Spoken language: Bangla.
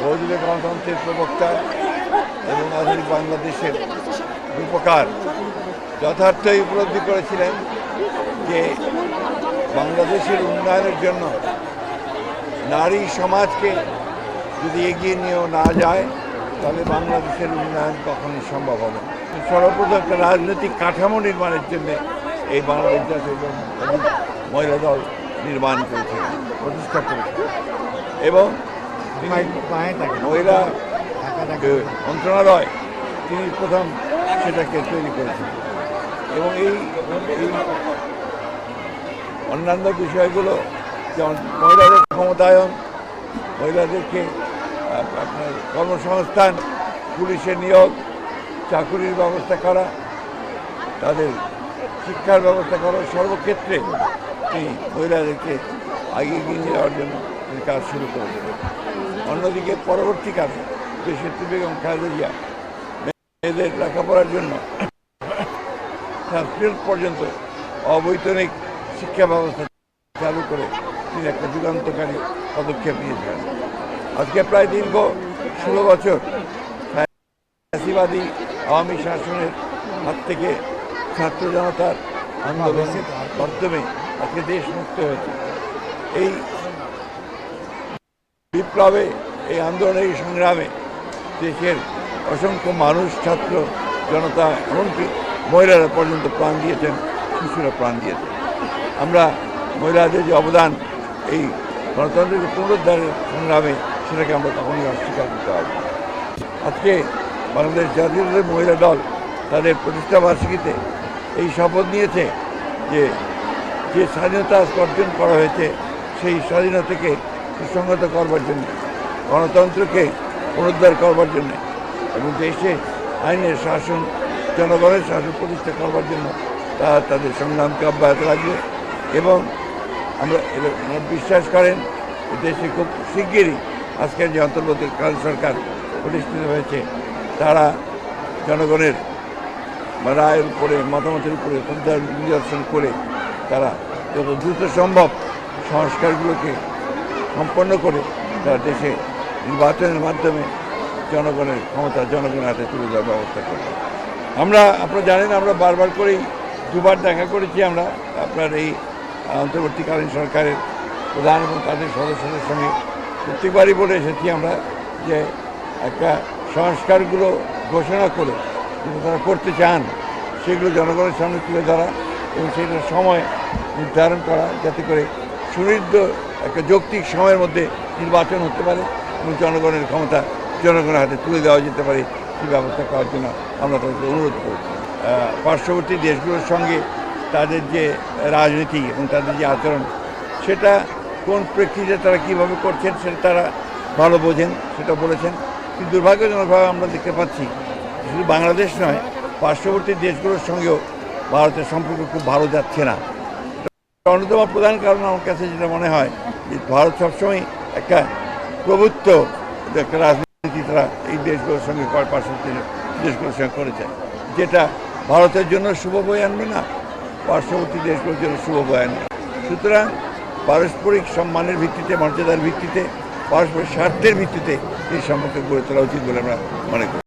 বহুদলীয় গণতন্ত্রের প্রবক্তা এবং আধুনিক বাংলাদেশের রূপকার যথার্থই উপলব্ধি করেছিলেন যে বাংলাদেশের উন্নয়নের জন্য নারী সমাজকে যদি এগিয়ে নিয়েও না যায়, তাহলে বাংলাদেশের উন্নয়ন কখনোই সম্ভব হবে না। সর্বপ্রথম একটা রাজনৈতিক কাঠামো নির্মাণের জন্য এই বাংলাদেশ জাতীয় মহিলা দল নির্মাণ করেছিলেন প্রতিষ্ঠা করেছিলেন এবং মহিলা মন্ত্রণালয় তিনি প্রথম সেটাকে তৈরি করেছিলেন এবং এই অন্যান্য বিষয়গুলো যেমন মহিলাদের ক্ষমতায়ন মহিলাদেরকে আপনার কর্মসংস্থান পুলিশের নিয়োগ চাকুরির ব্যবস্থা করা তাদের শিক্ষার ব্যবস্থা করা সর্বক্ষেত্রে তিনি মহিলাদেরকে এগিয়ে নিয়ে যাওয়ার জন্য কাজ শুরু করে করেছিলেন অন্যদিকে পরবর্তীকালে দেশের বেগম খালেদা মেয়েদের লেখাপড়ার জন্য সাবস্ক্রিপ্ট পর্যন্ত অবৈতনিক শিক্ষা ব্যবস্থা চালু করে তিনি একটা যুগান্তকারী পদক্ষেপ নিয়েছিলেন আজকে প্রায় দীর্ঘ ষোলো বছর ফ্যাসিবাদী আওয়ামী শাসনের হাত থেকে ছাত্র জনতার আন্দোলনের মাধ্যমে আজকে দেশ মুক্ত হয়েছে। এই বিপ্লবে, এই আন্দোলনে, এই সংগ্রামে দেশের অসংখ্য মানুষ, ছাত্র জনতা, এমনকি মহিলারা পর্যন্ত প্রাণ দিয়েছেন, শিশুরা প্রাণ দিয়েছেন। আমরা মহিলাদের যে অবদান, এই গণতন্ত্রের পুনরুদ্ধারের সংগ্রামে সেটাকে আমরা কখনোই অস্বীকার করতে পারব আজকে বাংলাদেশ জাতীয় মহিলা দল তাদের প্রতিষ্ঠা বার্ষিকীতে এই শপথ নিয়েছে যে যে স্বাধীনতা অর্জন করা হয়েছে, সেই স্বাধীনতাকে সুসংগত করবার জন্য, গণতন্ত্রকে পুনরুদ্ধার করবার জন্য এবং দেশে আইনের শাসন, জনগণের শাসন প্রতিষ্ঠা করবার জন্য তারা তাদের সংগ্রামকে অব্যাহত রাখবে এবং আমরা বিশ্বাস করেন দেশে খুব শিগগিরই আজকের যে অন্তর্বর্তীকালীন সরকার প্রতিষ্ঠিত হয়েছে, তারা জনগণের রায়ের উপরে, মতামতের উপরে নিদর্শন করে তারা যত দ্রুত সম্ভব সংস্কারগুলোকে সম্পন্ন করে তারা দেশে নির্বাচনের মাধ্যমে জনগণের ক্ষমতা, জনগণের হাতে তুলে দেওয়ার ব্যবস্থা করবে আমরা, আপনারা জানেন, আমরা বারবার করেই দুবার দেখা করেছি আমরা আপনার এই অন্তর্বর্তীকালীন সরকারের প্রধান এবং তাদের সদস্যদের সঙ্গে। প্রত্যেকবারই বলে এসেছি আমরা যে একটা সংস্কারগুলো ঘোষণা করে যেটা তারা করতে চান, সেগুলো জনগণের সামনে তুলে ধরা এবং সেটার সময় নির্ধারণ করা যাতে করে সুনির্দ একটা যৌক্তিক সময়ের মধ্যে নির্বাচন হতে পারে এবং জনগণের ক্ষমতা জনগণের হাতে তুলে দেওয়া যেতে পারে সেই ব্যবস্থা করার জন্য আমরা তাদেরকে অনুরোধ আহ, পার্শ্ববর্তী দেশগুলোর সঙ্গে তাদের যে রাজনীতি এবং তাদের যে আচরণ সেটা কোন প্রেক্ষিতে তারা কীভাবে করছেন সেটা তারা ভালো বোঝেন সেটা বলেছেন। কিন্তু দুর্ভাগ্যজনকভাবে আমরা দেখতে পাচ্ছি শুধু বাংলাদেশ নয় পার্শ্ববর্তী দেশগুলোর সঙ্গেও ভারতের সম্পর্ক খুব ভালো যাচ্ছে না। অন্যতম প্রধান কারণ আমার কাছে যেটা মনে হয় ভারত সবসময় একটা প্রভুত্ব একটা রাজনীতি তারা এই দেশগুলোর সঙ্গে পার্শ্ববর্তী দেশগুলোর সঙ্গে করেছে। যেটা ভারতের জন্য শুভ বয়ে আনবে না, পার্শ্ববর্তী দেশগুলোর জন্য শুভ বয়ে আনবে। সুতরাং পারস্পরিক সম্মানের ভিত্তিতে, মর্যাদার ভিত্তিতে, পারস্পরিক স্বার্থের ভিত্তিতে এই সম্পর্কে গড়ে তোলা উচিত বলে আমরা মনে করি।